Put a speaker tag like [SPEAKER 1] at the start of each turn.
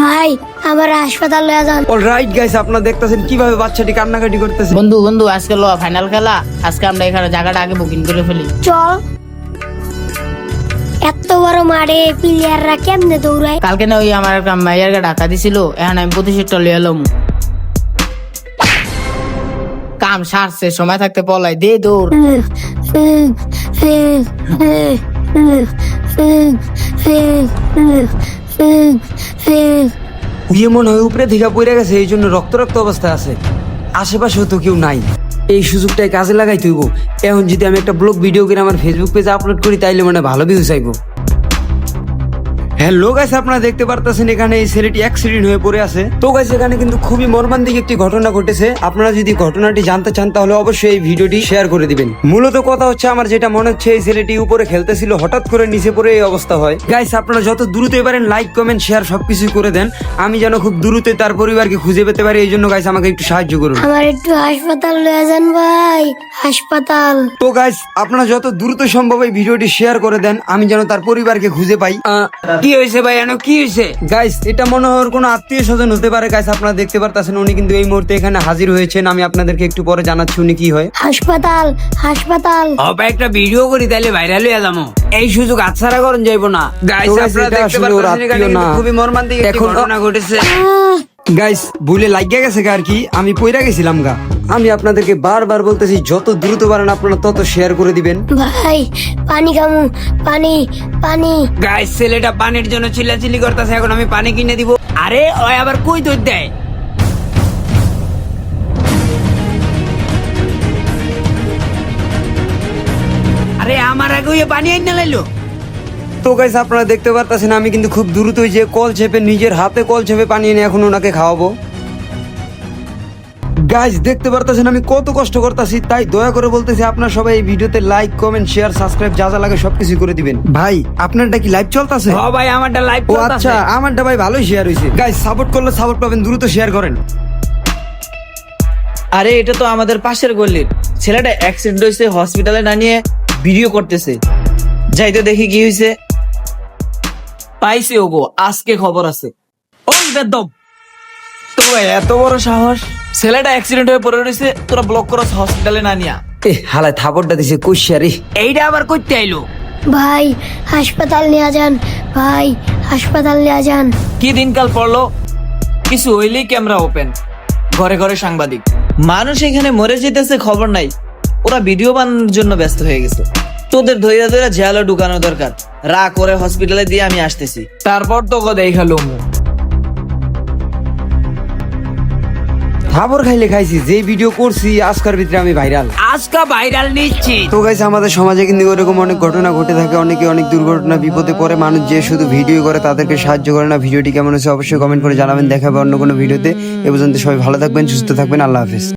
[SPEAKER 1] ভাই আমার হাসপাতাল লয়ে যান।
[SPEAKER 2] অলরাইট গাইস আপনারা দেখতেছেন কীভাবে বাচ্চাটি কান্নাকাটি করতেছে।
[SPEAKER 3] বন্ধু বন্ধু আজকে ল ফাইনাল খেলা। আজকে আমরা এখানে জায়গাটা আগে বুকিং করে ফেলি।
[SPEAKER 1] চল। এত বড় মাঠে প্লেয়াররা কেমনে দৌড়ায়?
[SPEAKER 3] কালকে না ওই আমার একটা মাইয়ারকে ডাকা দিছিল এখন আমি প্রতিশোধটা লিয়ে এলাম কাম সারছে সময় থাকতে পলাই দে দৌড়।
[SPEAKER 2] ইয়ে মনে হয় উপরে থেকে পড়ে গেছে, এই জন্য রক্ত রক্ত অবস্থা আছে। আশেপাশেও তো কেউ নাই। এই সুযোগটাই কাজে লাগাই তুইব এখন যদি আমি একটা ব্লগ, ভিডিও করে আমার ফেসবুক পেজে আপলোড করি, তাইলে মানে ভালো ভিউ চাইব হ্যালো গাইস আপনারা দেখতে পারতেছেন এখানে এই ছেলেটি অ্যাক্সিডেন্ট হয়ে পড়ে আছে। তো গাইস এখানে কিন্তু খুবই মর্মান্তিক একটি ঘটনা ঘটেছে। আপনারা যদি ঘটনাটি জানতে চান তাহলে অবশ্যই এই ভিডিওটি শেয়ার করে দিবেন। মূলত কথা হচ্ছে আমার যেটা মনে হচ্ছে এই ছেলেটি উপরে খেলতেছিল হঠাৎ করে নিচে পড়ে এই অবস্থা হয়। গাইস আপনারা যত দ্রুতই পারেন লাইক কমেন্ট শেয়ার সবকিছু করে দেন। আমি যেন খুব দ্রুতই তার পরিবারকে খুঁজে পেতে পারি এই জন্য গাইস আমাকে একটু সাহায্য করুন।
[SPEAKER 1] আমার একটু হাসপাতাল লয়ে যান ভাই হাসপাতাল।
[SPEAKER 2] তো গাইস আপনারা যত দ্রুত সম্ভব এই ভিডিওটি শেয়ার করে দেন আমি যেন তার পরিবারকে খুঁজে পাই। কি হয়েছে ভাই? এনো কি হয়েছে? গাইস এটা মনে হয় কোনো আত্মীয় স্বজন হতে পারে। গাইস আপনারা দেখতে পারতেছেন উনি কিন্তু এই মুহূর্তে এখানে হাজির হয়েছেন। আমি আপনাদেরকে একটু পরে জানাচ্ছি উনি কি হয়।
[SPEAKER 1] হাসপাতাল হাসপাতাল।
[SPEAKER 4] হবে একটা ভিডিও করি তাহলে ভাইরাল হয়ে যাব। এই সুযোগ আচ্ছারা করুন যাইবো না। গাইস আপনারা দেখতে পারতেছেন এখানে কিন্তু
[SPEAKER 2] না।
[SPEAKER 4] খুবই মর্মান্তিক একটি
[SPEAKER 2] এখন-
[SPEAKER 4] ঘটনা ঘটেছে।
[SPEAKER 2] গাইস ভুলে লাগিয়ে গেছে গা আর কি। আমি পইরা গেছিলাম গা। আমি আপনাদেরকে বারবার বলতেছি যত দ্রুত পারেন আপনারা তত শেয়ার করে দিবেন।
[SPEAKER 1] ভাই পানি খামু পানি পানি।
[SPEAKER 4] গাইস ছেলেটা পানির জন্য চিল্লাচিল্লি করতেছে এখন আমি পানি কিনে দিব। আরে ওই আবার কই দই দেয়? আরে আমার আগে ওই পানি আইনা লাইলো।
[SPEAKER 2] তো গাইস আপনারা দেখতে পারতেছেন আমি কিন্তু খুব দ্রুতই যে কল চেপে নিজের হাতে কল চেপে পানি এনে এখন ওনাকে খাওয়াবো। গাইস দেখতে পারতেছেন আমি কত কষ্ট করতেছি তাই দয়া করে বলতেছি আপনার সবাই এই ভিডিওতে লাইক কমেন্ট শেয়ার সাবস্ক্রাইব যা যা লাগে সবকিছু করে দিবেন। ভাই আপনারটা কি লাইভ চলতেছে?
[SPEAKER 4] ও ভাই আমারটা লাইভ
[SPEAKER 2] ও আচ্ছা আমারটা ভাই ভালোই শেয়ার হয়েছে গাইস সাপোর্ট করলে সাপোর্ট পাবেন দ্রুত শেয়ার করেন।
[SPEAKER 5] আরে এটা তো আমাদের পাশের গল্লির ছেলেটা অ্যাক্সিডেন্ট হয়েছে হসপিটালে না নিয়ে ভিডিও করতেছে। যাইতে দেখি কি হয়েছে পাইছে ওগো আজকে খবর আছে। ওই বেদম। তো এত বড় সাহস? ছেলেটা অ্যাক্সিডেন্ট হয়ে পড়ে রয়েছে তোরা ব্লক করস হসপিটালে না নিয়া।
[SPEAKER 2] এ হালায় থাপড়টা দিছে কুশিয়ারি
[SPEAKER 4] এইটা আবার করতে আইলো?
[SPEAKER 1] ভাই হাসপাতাল নিয়ে যান। ভাই হাসপাতাল নিয়ে যান।
[SPEAKER 5] কি দিনকাল পড়ল? কিছু হইলেই ক্যামেরা ওপেন ঘরে ঘরে সাংবাদিক। মানুষ এখানে মরে যেতেছে খবর নাই। ওরা ভিডিও বানানোর জন্য ব্যস্ত হয়ে গেছে। তোদের ধৈর্য ধৈর্য ঝেয়ালো ঢুকানো দরকার। রা করে হসপিটালে দিয়ে আমি আসতেছি। তারপর তো দেখাল
[SPEAKER 2] থাপড় খাইলে খাইছি যে ভিডিও করছি আজকার ভিতরে আমি ভাইরাল
[SPEAKER 4] আজকা ভাইরাল নিচ্ছি
[SPEAKER 2] তো গাইছে আমাদের সমাজে কিন্তু এরকম অনেক ঘটনা ঘটে থাকে অনেকে অনেক দুর্ঘটনা বিপদে পড়ে মানুষ যে শুধু ভিডিও করে তাদেরকে সাহায্য করে না। ভিডিওটি কেমন হচ্ছে অবশ্যই কমেন্ট করে জানাবেন দেখাবে অন্য কোনো ভিডিওতে এ পর্যন্ত সবাই ভালো থাকবেন সুস্থ থাকবেন আল্লাহ হাফিজ।